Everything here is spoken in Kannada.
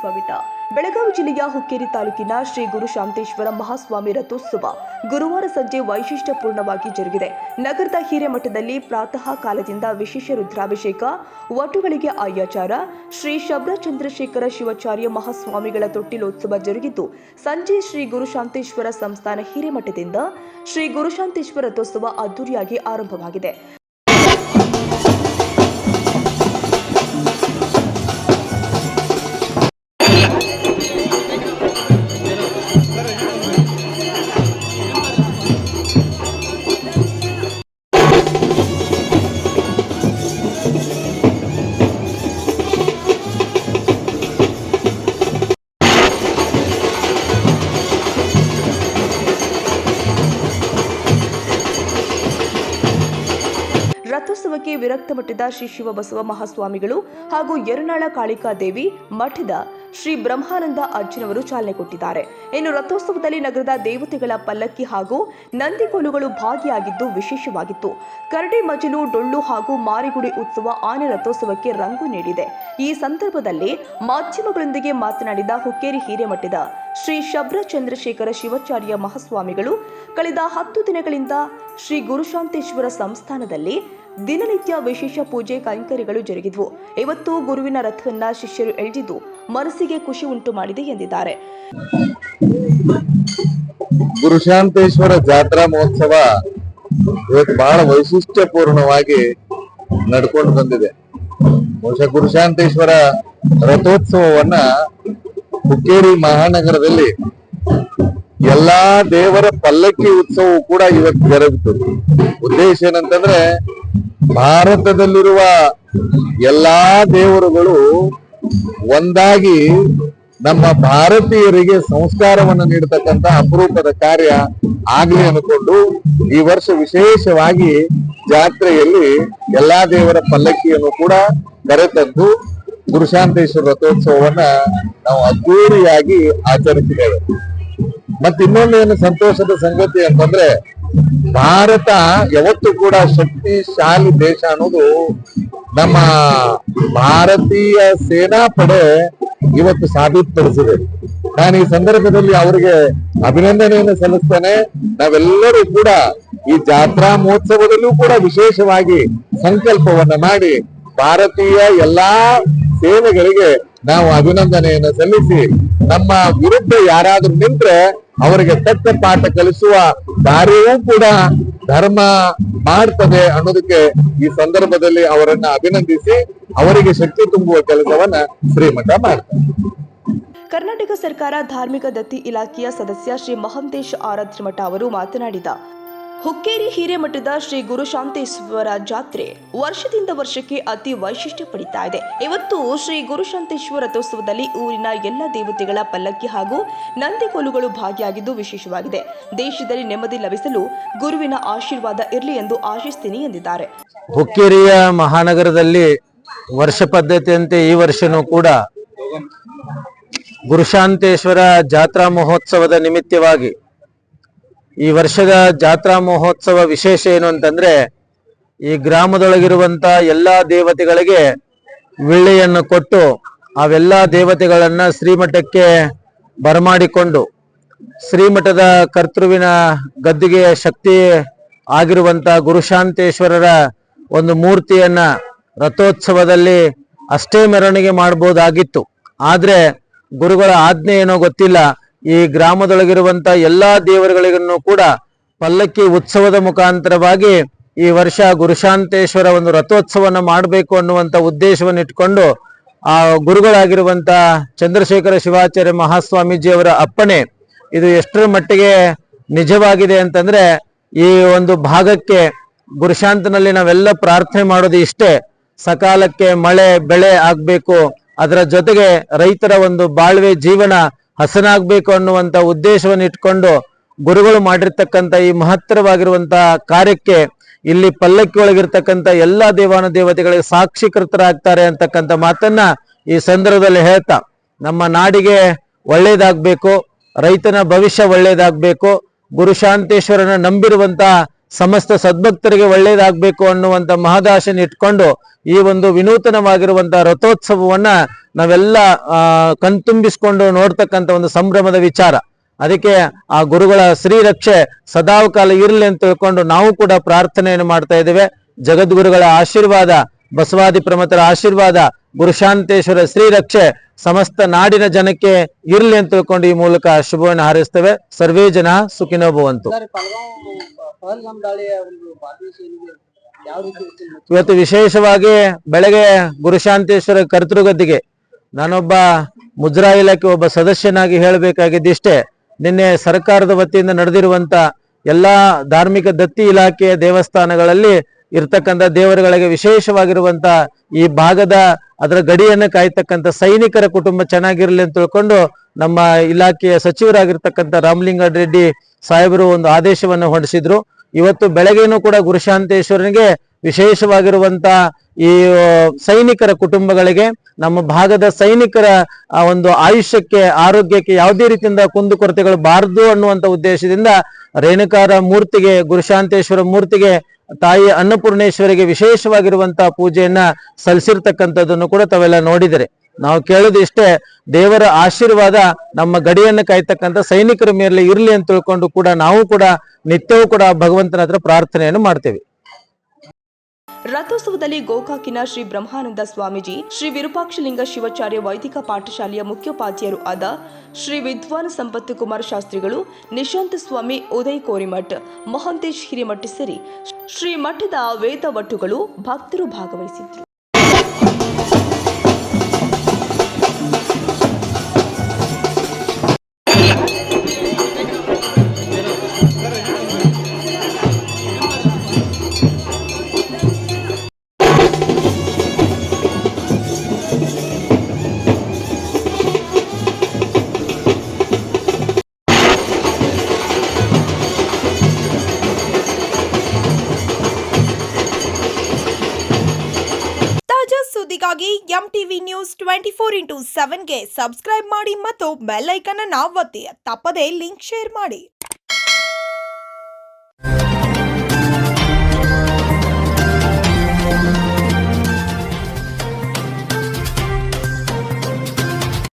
ಸ್ವಾಗತ. ಬೆಳಗಾವಿ ಜಿಲ್ಲೆಯ ಹುಕ್ಕೇರಿ ತಾಲೂಕಿನ ಶ್ರೀ ಗುರು ಶಾಂತೇಶ್ವರ ಮಹಾಸ್ವಾಮಿ ರಥೋತ್ಸವ ಗುರುವಾರ ಸಂಜೆ ವೈಶಿಷ್ಟ್ಯಪೂರ್ಣವಾಗಿ ಜರುಗಿದೆ. ನಗರದ ಹಿರೇಮಠದಲ್ಲಿ ಪ್ರಾತಃ ಕಾಲದಿಂದ ವಿಶೇಷ ರುದ್ರಾಭಿಷೇಕ, ವಟುಗಳಿಗೆ ಆಯಾಚಾರ ಶ್ರೀ ಶಬ್ರ ಚಂದ್ರಶೇಖರ ಶಿವಾಚಾರ್ಯ ಮಹಾಸ್ವಾಮಿಗಳ ತೊಟ್ಟಿಲೋತ್ಸವ ಜರುಗಿದ್ದು, ಸಂಜೆ ಶ್ರೀ ಗುರು ಶಾಂತೇಶ್ವರ ಸಂಸ್ಥಾನ ಹಿರೇಮಠದಿಂದ ಶ್ರೀ ಗುರುಶಾಂತೇಶ್ವರ ರಥೋತ್ಸವ ಅದ್ದೂರಿಯಾಗಿ ಆರಂಭವಾಗಿದೆ. ರಥೋತ್ಸವಕ್ಕೆ ವಿರಕ್ತ ಮಠದ ಶ್ರೀ ಶಿವಬಸವ ಮಹಾಸ್ವಾಮಿಗಳು ಹಾಗೂ ಯರುನಾಳ ಕಾಳಿಕಾ ದೇವಿ ಮಠದ ಶ್ರೀ ಬ್ರಹ್ಮಾನಂದ ಅರ್ಜುನವರು ಚಾಲನೆ ಕೊಟ್ಟಿದ್ದಾರೆ. ಇನ್ನು ರಥೋತ್ಸವದಲ್ಲಿ ನಗರದ ದೇವತೆಗಳ ಪಲ್ಲಕ್ಕಿ ಹಾಗೂ ನಂದಿಕೋಲುಗಳು ಭಾಗಿಯಾಗಿದ್ದು ವಿಶೇಷವಾಗಿತ್ತು. ಕರಡಿ ಮಜಲು ಡೊಳ್ಳು ಹಾಗೂ ಮಾರಿಗುಡಿ ಉತ್ಸವ ಆನೆ ರಥೋತ್ಸವಕ್ಕೆ ರಂಗು ನೀಡಿದೆ. ಈ ಸಂದರ್ಭದಲ್ಲಿ ಮಾಧ್ಯಮಗಳೊಂದಿಗೆ ಮಾತನಾಡಿದ ಹುಕ್ಕೇರಿ ಹಿರೇಮಠದ ಶ್ರೀ ಶಬ್ರ ಚಂದ್ರಶೇಖರ ಶಿವಾಚಾರ್ಯ ಮಹಾಸ್ವಾಮಿಗಳು, ಕಳೆದ ಹತ್ತು ದಿನಗಳಿಂದ ಶ್ರೀ ಗುರುಶಾಂತೇಶ್ವರ ಸಂಸ್ಥಾನದಲ್ಲಿ ದಿನನಿತ್ಯ ವಿಶೇಷ ಪೂಜೆ ಕೈಂಕರ್ಯಗಳು ಜರುಗಿದ್ವು. ಇವತ್ತು ಗುರುವಿನ ರಥವನ್ನ ಶಿಷ್ಯರು ಎಳೆದಿದ್ದು ಮನಸ್ಸಿಗೆ ಖುಷಿ ಉಂಟು ಮಾಡಿದೆ ಎಂದಿದ್ದಾರೆ. ಗುರುಶಾಂತೇಶ್ವರ ಜಾತ್ರಾ ಮಹೋತ್ಸವ ಇವತ್ತು ಬಹಳ ವೈಶಿಷ್ಟ್ಯಪೂರ್ಣವಾಗಿ ನಡ್ಕೊಂಡು ಬಂದಿದೆ. ಬಹುಶಃ ಗುರುಶಾಂತೇಶ್ವರ ರಥೋತ್ಸವವನ್ನ ಹುಕ್ಕೇರಿ ಮಹಾನಗರದಲ್ಲಿ ಎಲ್ಲಾ ದೇವರ ಪಲ್ಲಕ್ಕಿ ಉತ್ಸವವು ಕೂಡ ಇವತ್ತು ಜರುಗಿತು. ಉದ್ದೇಶ ಏನಂತಂದ್ರೆ ಭಾರತದಲ್ಲಿರುವ ಎಲ್ಲಾ ದೇವರುಗಳು ಒಂದಾಗಿ ನಮ್ಮ ಭಾರತೀಯರಿಗೆ ಸಂಸ್ಕಾರವನ್ನು ನೀಡತಕ್ಕಂತ ಅಪರೂಪದ ಕಾರ್ಯ ಆಗ್ಲಿ ಅನ್ಕೊಂಡು ಈ ವರ್ಷ ವಿಶೇಷವಾಗಿ ಜಾತ್ರೆಯಲ್ಲಿ ಎಲ್ಲಾ ದೇವರ ಪಲ್ಲಕ್ಕಿಯನ್ನು ಕೂಡ ಕರೆತಂದು ಗುರುಶಾಂತೇಶ್ವರ ರಥೋತ್ಸವವನ್ನ ನಾವು ಅದ್ದೂರಿಯಾಗಿ ಆಚರಿಸಿದ್ದೇವೆ. ಮತ್ತೆ ಇನ್ನೊಂದೇನು ಸಂತೋಷದ ಸಂಗತಿ ಅಂತಂದ್ರೆ ಭಾರತ ಯಾವತ್ತೂ ಕೂಡ ಶಕ್ತಿಶಾಲಿ ದೇಶ ಅನ್ನೋದು ನಮ್ಮ ಭಾರತೀಯ ಸೇನಾ ಪಡೆ ಇವತ್ತು ಸಾಬೀತುಪಡಿಸಿದೆ. ನಾನು ಈ ಸಂದರ್ಭದಲ್ಲಿ ಅವರಿಗೆ ಅಭಿನಂದನೆಯನ್ನು ಸಲ್ಲಿಸ್ತೇನೆ. ನಾವೆಲ್ಲರೂ ಕೂಡ ಈ ಜಾತ್ರಾ ಮಹೋತ್ಸವದಲ್ಲೂ ಕೂಡ ವಿಶೇಷವಾಗಿ ಸಂಕಲ್ಪವನ್ನ ಮಾಡಿ ಭಾರತೀಯ ಎಲ್ಲಾ ಸೇನೆಗಳಿಗೆ ನಾವು ಅಭಿನಂದನೆಯನ್ನು ಸಲ್ಲಿಸಿ ನಮ್ಮ ವಿರುದ್ಧ ಯಾರಾದ್ರೂ ನಿಂತ್ರೆ ಅವರಿಗೆ ತಕ್ಕ ಪಾಠ ಕಲಿಸುವ ಕಾರ್ಯವೂ ಕೂಡ ಧರ್ಮ ಮಾಡ್ತದೆ ಅನ್ನೋದಕ್ಕೆ ಈ ಸಂದರ್ಭದಲ್ಲಿ ಅವರನ್ನ ಅಭಿನಂದಿಸಿ ಅವರಿಗೆ ಶಕ್ತಿ ತುಂಬುವ ಕೆಲಸವನ್ನ ಶ್ರೀಮಠ ಮಾಡ್ತಾರೆ. ಕರ್ನಾಟಕ ಸರ್ಕಾರ ಧಾರ್ಮಿಕ ದತ್ತಿ ಇಲಾಖೆಯ ಸದಸ್ಯ ಶ್ರೀ ಮಹಂತೇಶ್ ಮಠ ಅವರು ಮಾತನಾಡಿದ ಹುಕ್ಕೇರಿ ಹಿರೇಮಠದ ಶ್ರೀ ಗುರುಶಾಂತೇಶ್ವರ ಜಾತ್ರೆ ವರ್ಷದಿಂದ ವರ್ಷಕ್ಕೆ ಅತಿ ವೈಶಿಷ್ಟ್ಯ ಪಡಿತಾ ಇದೆ. ಇವತ್ತು ಶ್ರೀ ಗುರುಶಾಂತೇಶ್ವರ ರಥೋತ್ಸವದಲ್ಲಿ ಊರಿನ ಎಲ್ಲ ದೇವತೆಗಳ ಪಲ್ಲಕ್ಕಿ ಹಾಗೂ ನಂದಿಕೋಲುಗಳು ಭಾಗಿಯಾಗಿದ್ದು ವಿಶೇಷವಾಗಿದೆ. ದೇಶದಲ್ಲಿ ನೆಮ್ಮದಿ ಲಭಿಸಲು ಗುರುವಿನ ಆಶೀರ್ವಾದ ಇರಲಿ ಎಂದು ಆಶಿಸ್ತೀನಿ ಎಂದಿದ್ದಾರೆ. ಹುಕ್ಕೇರಿಯ ಮಹಾನಗರದಲ್ಲಿ ವರ್ಷ ಪದ್ಧತಿಯಂತೆ ಈ ವರ್ಷನೂ ಕೂಡ ಗುರುಶಾಂತೇಶ್ವರ ಜಾತ್ರಾ ಮಹೋತ್ಸವದ ನಿಮಿತ್ತವಾಗಿ ಈ ವರ್ಷದ ಜಾತ್ರಾ ಮಹೋತ್ಸವ ವಿಶೇಷ ಏನು ಅಂತಂದ್ರೆ, ಈ ಗ್ರಾಮದೊಳಗಿರುವಂತ ಎಲ್ಲಾ ದೇವತೆಗಳಿಗೆ ವಿಳ್ಳೆಯನ್ನು ಕೊಟ್ಟು ಅವೆಲ್ಲ ದೇವತೆಗಳನ್ನ ಶ್ರೀಮಠಕ್ಕೆ ಬರಮಾಡಿಕೊಂಡು, ಶ್ರೀಮಠದ ಕರ್ತೃವಿನ ಗದ್ದುಗೆಯ ಶಕ್ತಿ ಆಗಿರುವಂತ ಗುರುಶಾಂತೇಶ್ವರರ ಒಂದು ಮೂರ್ತಿಯನ್ನ ರಥೋತ್ಸವದಲ್ಲಿ ಅಷ್ಟೇ ಮೆರವಣಿಗೆ ಮಾಡಬಹುದಾಗಿತ್ತು ಆದ್ರೆ ಗುರುಗಳ ಆಜ್ಞೆ ಏನೋ ಗೊತ್ತಿಲ್ಲ. ಈ ಗ್ರಾಮದೊಳಗಿರುವಂತ ಎಲ್ಲಾ ದೇವರುಗಳಿಗೂ ಕೂಡ ಪಲ್ಲಕ್ಕಿ ಉತ್ಸವದ ಮುಖಾಂತರವಾಗಿ ಈ ವರ್ಷ ಗುರುಶಾಂತೇಶ್ವರ ಒಂದು ರಥೋತ್ಸವನ ಮಾಡಬೇಕು ಅನ್ನುವಂತ ಉದ್ದೇಶವನ್ನು ಇಟ್ಕೊಂಡು ಆ ಗುರುಗಳಾಗಿರುವಂತ ಚಂದ್ರಶೇಖರ ಶಿವಾಚಾರ್ಯ ಮಹಾಸ್ವಾಮೀಜಿಯವರ ಅಪ್ಪಣೆ ಇದು ಎಷ್ಟರ ಮಟ್ಟಿಗೆ ನಿಜವಾಗಿದೆ ಅಂತಂದ್ರೆ ಈ ಒಂದು ಭಾಗಕ್ಕೆ ಗುರುಶಾಂತನಲ್ಲಿ ನಾವೆಲ್ಲ ಪ್ರಾರ್ಥನೆ ಮಾಡೋದು ಇಷ್ಟೇ. ಸಕಾಲಕ್ಕೆ ಮಳೆ, ಬೆಳೆ ಆಗ್ಬೇಕು. ಅದರ ಜೊತೆಗೆ ರೈತರ ಒಂದು ಬಾಳ್ವೆ ಜೀವನ ಹಸನಾಗ್ಬೇಕು ಅನ್ನುವಂಥ ಉದ್ದೇಶವನ್ನು ಇಟ್ಕೊಂಡು ಗುರುಗಳು ಮಾಡಿರ್ತಕ್ಕಂಥ ಈ ಮಹತ್ತರವಾಗಿರುವಂತಹ ಕಾರ್ಯಕ್ಕೆ ಇಲ್ಲಿ ಪಲ್ಲಕ್ಕಿ ಒಳಗಿರ್ತಕ್ಕಂಥ ಎಲ್ಲಾ ದೇವಾನು ದೇವತೆಗಳಿಗೆ ಸಾಕ್ಷೀಕೃತರಾಗ್ತಾರೆ ಅಂತಕ್ಕಂಥ ಮಾತನ್ನ ಈ ಸಂದರ್ಭದಲ್ಲಿ ಹೇಳ್ತಾ, ನಮ್ಮ ನಾಡಿಗೆ ಒಳ್ಳೇದಾಗಬೇಕು, ರೈತನ ಭವಿಷ್ಯ ಒಳ್ಳೇದಾಗಬೇಕು ಗುರುಶಾಂತೇಶ್ವರನ ನಂಬಿರುವಂತ ಸಮಸ್ತ ಸದ್ಭಕ್ತರಿಗೆ ಒಳ್ಳೇದಾಗಬೇಕು ಅನ್ನುವಂಥ ಮಹದಾಶನ ಇಟ್ಕೊಂಡು ಈ ಒಂದು ವಿನೂತನವಾಗಿರುವಂತಹ ರಥೋತ್ಸವವನ್ನ ನಾವೆಲ್ಲ ಕಣ್ತುಂಬಿಸ್ಕೊಂಡು ನೋಡ್ತಕ್ಕಂತ ಒಂದು ಸಂಭ್ರಮದ ವಿಚಾರ. ಅದಕ್ಕೆ ಆ ಗುರುಗಳ ಶ್ರೀರಕ್ಷೆ ಸದಾವಕಾಲ ಇರಲಿ ಅಂತ ತಿಳ್ಕೊಂಡು ನಾವು ಕೂಡ ಪ್ರಾರ್ಥನೆಯನ್ನು ಮಾಡ್ತಾ ಇದ್ದೇವೆ. ಜಗದ್ಗುರುಗಳ ಆಶೀರ್ವಾದ ಬಸವಾದಿ ಪ್ರಮತರ ಆಶೀರ್ವಾದ ಗುರುಶಾಂತೇಶ್ವರ ಶ್ರೀರಕ್ಷೆ ಸಮಸ್ತ ನಾಡಿನ ಜನಕ್ಕೆ ಇರಲಿ ಅಂತ ತಿಳ್ಕೊಂಡು ಈ ಮೂಲಕ ಶುಭವನ್ನು ಹಾರೈಸ್ತೇವೆ. ಸರ್ವೇ ಜನ ಸುಖಿನೋಭವಂತು ಇವತ್ತು ವಿಶೇಷವಾಗಿ ಬೆಳಗ್ಗೆ ಗುರುಶಾಂತೇಶ್ವರ ಕರ್ತೃಗದ್ದಿಗೆ ನಾನೊಬ್ಬ ಮುದ್ರಾ ಇಲಾಖೆ ಒಬ್ಬ ಸದಸ್ಯನಾಗಿ ಹೇಳಬೇಕಾಗಿದ್ದಿಷ್ಟೇ, ನಿನ್ನೆ ಸರ್ಕಾರದ ವತಿಯಿಂದ ನಡೆದಿರುವಂತ ಎಲ್ಲಾ ಧಾರ್ಮಿಕ ದತ್ತಿ ಇಲಾಖೆಯ ದೇವಸ್ಥಾನಗಳಲ್ಲಿ ಇರ್ತಕ್ಕಂಥ ದೇವರುಗಳಿಗೆ ವಿಶೇಷವಾಗಿರುವಂತ ಈ ಭಾಗದ ಅದರ ಗಡಿಯನ್ನು ಕಾಯ್ತಕ್ಕಂಥ ಸೈನಿಕರ ಕುಟುಂಬ ಚೆನ್ನಾಗಿರಲಿ ಅಂತ ತಿಳ್ಕೊಂಡು ನಮ್ಮ ಇಲಾಖೆಯ ಸಚಿವರಾಗಿರ್ತಕ್ಕಂಥ ರಾಮಲಿಂಗ ರೆಡ್ಡಿ ಸಾಹೇಬರು ಒಂದು ಆದೇಶವನ್ನು ಹೊರಡಿಸಿದ್ರು ಇವತ್ತು ಬೆಳಗ್ಗೆನೂ ಕೂಡ ಗುರುಶಾಂತೇಶ್ವರನಿಗೆ ವಿಶೇಷವಾಗಿರುವಂತ ಈ ಸೈನಿಕರ ಕುಟುಂಬಗಳಿಗೆ ನಮ್ಮ ಭಾಗದ ಸೈನಿಕರ ಒಂದು ಆಯುಷ್ಯಕ್ಕೆ, ಆರೋಗ್ಯಕ್ಕೆ ಯಾವುದೇ ರೀತಿಯಿಂದ ಕುಂದುಕೊರತೆಗಳು ಬಾರದು ಅನ್ನುವಂತ ಉದ್ದೇಶದಿಂದ ರೇಣುಕಾರ ಮೂರ್ತಿಗೆ, ಗುರುಶಾಂತೇಶ್ವರ ಮೂರ್ತಿಗೆ, ತಾಯಿ ಅನ್ನಪೂರ್ಣೇಶ್ವರಿಗೆ ವಿಶೇಷವಾಗಿರುವಂತಹ ಪೂಜೆಯನ್ನ ಸಲ್ಲಿಸಿರ್ತಕ್ಕಂಥದ್ದನ್ನು ಕೂಡ ತಾವೆಲ್ಲ ನೋಡಿದರೆ. ನಾವು ಕೇಳೋದು ಇಷ್ಟೇ, ದೇವರ ಆಶೀರ್ವಾದ ನಮ್ಮ ಗಡಿಯನ್ನು ಕಾಯ್ತಕ್ಕಂಥ ಸೈನಿಕರ ಮೇಲೆ ಇರಲಿ ಅಂತ ತಿಳ್ಕೊಂಡು ಕೂಡ ನಾವು ಕೂಡ ನಿತ್ಯವೂ ಕೂಡ ಭಗವಂತನ ಹತ್ರ ಪ್ರಾರ್ಥನೆಯನ್ನು ಮಾಡ್ತೇವೆ. ರಥೋತ್ಸವದಲ್ಲಿ ಗೋಕಾಕಿನ ಶ್ರೀ ಬ್ರಹ್ಮಾನಂದ ಸ್ವಾಮೀಜಿ, ಶ್ರೀ ವಿರೂಪಾಕ್ಷಲಿಂಗ ಶಿವಾಚಾರ್ಯ ವೈದಿಕ ಪಾಠಶಾಲೆಯ ಮುಖ್ಯೋಪಾಧ್ಯಾಯರು ಆದ ಶ್ರೀ ವಿದ್ವಾನ್ ಸಂಪತ್ತು ಕುಮಾರ್ ಶಾಸ್ತ್ರಿಗಳು, ನಿಶಾಂತ ಸ್ವಾಮಿ ಉದಯ್ ಕೋರಿಮಠ್, ಮಹಂತೇಶ್ ಹಿರೇಮಠ್ ಸೇರಿ ಶ್ರೀ ಮಠದ ವೇದ ವಟುಗಳು ಭಕ್ತರು ಭಾಗವಹಿಸಿದ್ರು ಇಂಟು ಸೆವೆನ್ಗೆ ಸಬ್ಸ್ಕ್ರೈಬ್ ಮಾಡಿ ಮತ್ತು ಬೆಲ್ ಐಕನ್ ಒತ್ತಿ. ತಪ್ಪದೇ ಲಿಂಕ್ ಶೇರ್ ಮಾಡಿ.